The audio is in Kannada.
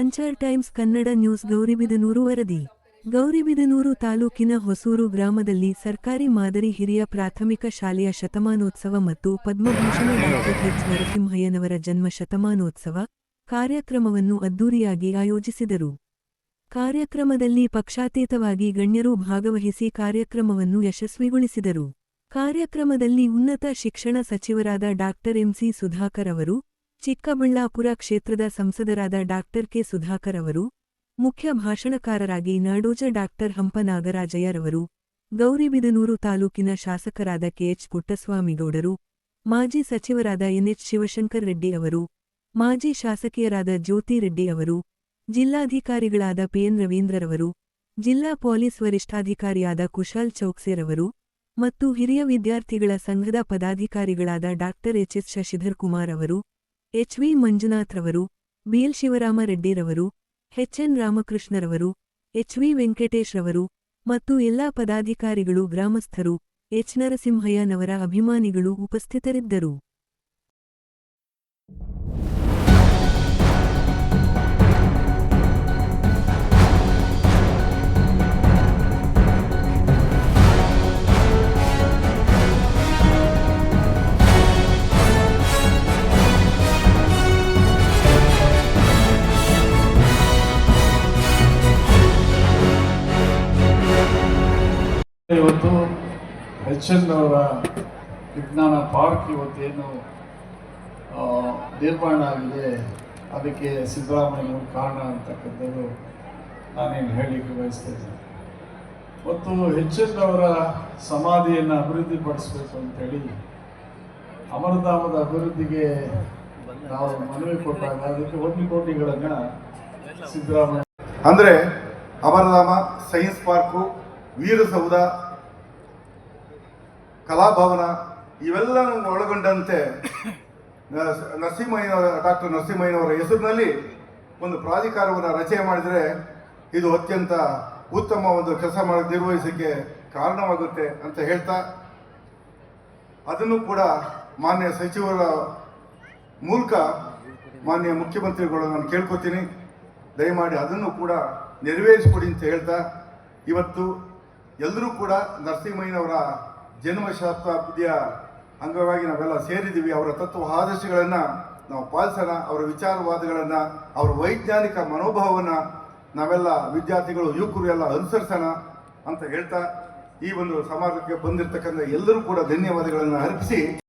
India Times Kannada news Gauribidanur ವರದಿ. ಗೌರಿಬಿದನೂರು ತಾಲೂಕಿನ ಹೊಸೂರು ಗ್ರಾಮದಲ್ಲಿ ಸರ್ಕಾರಿ ಮಾದರಿ ಹಿರಿಯ ಪ್ರಾಥಮಿಕ ಶಾಲೆಯ ಶತಮಾನೋತ್ಸವ ಮತ್ತು ಪದ್ಮಭೂಷಣ ಡಾಕ್ಟರ್ ಎಚ್. ನರಸಿಂಹಯ್ಯನವರ ಜನ್ಮ ಶತಮಾನೋತ್ಸವ ಕಾರ್ಯಕ್ರಮವನ್ನು ಅದ್ದೂರಿಯಾಗಿ ಆಯೋಜಿಸಿದರು. ಕಾರ್ಯಕ್ರಮದಲ್ಲಿ ಪಕ್ಷಾತೀತವಾಗಿ ಗಣ್ಯರು ಭಾಗವಹಿಸಿ ಕಾರ್ಯಕ್ರಮವನ್ನು ಯಶಸ್ವಿಗೊಳಿಸಿದರು. ಕಾರ್ಯಕ್ರಮದಲ್ಲಿ ಉನ್ನತ ಶಿಕ್ಷಣ ಸಚಿವರಾದ ಡಾಕ್ಟರ್ ಎಂಸಿ ಸುಧಾಕರ್ ಅವರು ಚಿಕ್ಕಬಳ್ಳಾಪುರ ಕ್ಷೇತ್ರದ ಸಂಸದರಾದ ಡಾಕ್ಟರ್ ಕೆ ಸುಧಾಕರ್ ಅವರು, ಮುಖ್ಯ ಭಾಷಣಕಾರರಾಗಿ ನಾಡೋಜ ಡಾಕ್ಟರ್ ಹಂಪನಾಗರಾಜಯ್ಯರವರು, ಗೌರಿಬಿದನೂರು ತಾಲೂಕಿನ ಶಾಸಕರಾದ ಕೆಎಚ್ ಪುಟ್ಟಸ್ವಾಮಿಗೌಡರು, ಮಾಜಿ ಸಚಿವರಾದ ಎನ್ಎಚ್ ಶಿವಶಂಕರ್ ರೆಡ್ಡಿ ಅವರು, ಮಾಜಿ ಶಾಸಕಿಯರಾದ ಜ್ಯೋತಿ ರೆಡ್ಡಿ ಅವರು, ಜಿಲ್ಲಾಧಿಕಾರಿಗಳಾದ ಪಿಎನ್ ರವೀಂದ್ರರವರು, ಜಿಲ್ಲಾ ಪೊಲೀಸ್ ವರಿಷ್ಠಾಧಿಕಾರಿಯಾದ ಕುಶಾಲ್ ಚೌಕ್ಸೆರವರು ಮತ್ತು ಹಿರಿಯ ವಿದ್ಯಾರ್ಥಿಗಳ ಸಂಘದ ಪದಾಧಿಕಾರಿಗಳಾದ ಡಾಕ್ಟರ್ ಎಚ್ಎಸ್ ಶಶಿಧರ್ ಕುಮಾರ್ ಅವರು ಎಚ್ವಿ ಮಂಜುನಾಥ್ರವರು ಬಿಎಲ್ ಶಿವರಾಮ ರೆಡ್ಡಿರವರು ಎಚ್ಎನ್ ರಾಮಕೃಷ್ಣರವರು ಎಚ್ವಿ ವೆಂಕಟೇಶ್ರವರು ಮತ್ತು ಎಲ್ಲಾ ಪದಾಧಿಕಾರಿಗಳು, ಗ್ರಾಮಸ್ಥರು, ಎಚ್ ನರಸಿಂಹಯ್ಯನವರ ಅಭಿಮಾನಿಗಳು ಉಪಸ್ಥಿತರಿದ್ದರು. ಇವತ್ತು ಎಚ್ ಎನ್ ಅವರ ವಿಜ್ಞಾನ ಪಾರ್ಕ್ ಇವತ್ತೇನು ನಿರ್ಮಾಣ ಆಗಿದೆ, ಅದಕ್ಕೆ ಸಿದ್ದರಾಮಯ್ಯ ಕಾರಣ ಅಂತಕ್ಕಂಥದ್ದು ನಾನೇನು ಹೇಳಲಿಕ್ಕೆ ಬಯಸ್ತಾ ಮತ್ತು ಎಚ್ ಎನ್ ಅವರ ಸಮಾಧಿಯನ್ನು ಅಭಿವೃದ್ಧಿಪಡಿಸಬೇಕು ಅಂತೇಳಿ ಅಮರಧಾಮದ ಅಭಿವೃದ್ಧಿಗೆ ನಾವು ಮನವಿ ಕೊಟ್ಟಾಗ ಅದಕ್ಕೆ ಒಂದು ಕೋಟಿಗಳನ್ನು ಸಿದ್ದರಾಮಯ್ಯ ಅಂದರೆ ಅಮರಧಾಮ ಸೈನ್ಸ್ ಪಾರ್ಕು ವೀರಸೌಧ ಕಲಾಭವನ ಇವೆಲ್ಲ ಒಳಗೊಂಡಂತೆ ನರಸಿಂಹಯ್ಯನವರ, ಡಾಕ್ಟರ್ ನರಸಿಂಹಯ್ಯನವರ ಹೆಸರಿನಲ್ಲಿ ಒಂದು ಪ್ರಾಧಿಕಾರವನ್ನು ರಚನೆ ಮಾಡಿದರೆ ಇದು ಅತ್ಯಂತ ಉತ್ತಮ ಒಂದು ಕೆಲಸ ಮಾಡಿ, ನಿರ್ವಹಿಸೋಕ್ಕೆ ಕಾರಣವಾಗುತ್ತೆ ಅಂತ ಹೇಳ್ತಾ, ಅದನ್ನು ಕೂಡ ಮಾನ್ಯ ಸಚಿವರ ಮೂಲಕ ಮಾನ್ಯ ಮುಖ್ಯಮಂತ್ರಿಗಳು ನಾನು ಕೇಳ್ಕೊತೀನಿ. ದಯಮಾಡಿ ಅದನ್ನು ಕೂಡ ನೆರವೇರಿಸಿಕೊಡಿ ಅಂತ ಹೇಳ್ತಾ, ಇವತ್ತು ಎಲ್ಲರೂ ಕೂಡ ನರಸಿಂಹಯ್ಯನವರ ಜನ್ಮ ಶತಾಬ್ದಿಯ ಅಂಗವಾಗಿ ನಾವೆಲ್ಲ ಸೇರಿದ್ದೀವಿ. ಅವರ ತತ್ವ ಆದರ್ಶಗಳನ್ನು ನಾವು ಪಾಲಿಸೋಣ. ಅವರ ವಿಚಾರವಾದಗಳನ್ನು, ಅವರ ವೈಜ್ಞಾನಿಕ ಮನೋಭಾವವನ್ನು ನಾವೆಲ್ಲ ವಿದ್ಯಾರ್ಥಿಗಳು, ಯುವಕರು ಎಲ್ಲ ಅನುಸರಿಸೋಣ ಅಂತ ಹೇಳ್ತಾ ಈ ಒಂದು ಸಮಾಜಕ್ಕೆ ಬಂದಿರತಕ್ಕಂಥ ಎಲ್ಲರೂ ಕೂಡ ಧನ್ಯವಾದಗಳನ್ನು ಅರ್ಪಿಸಿ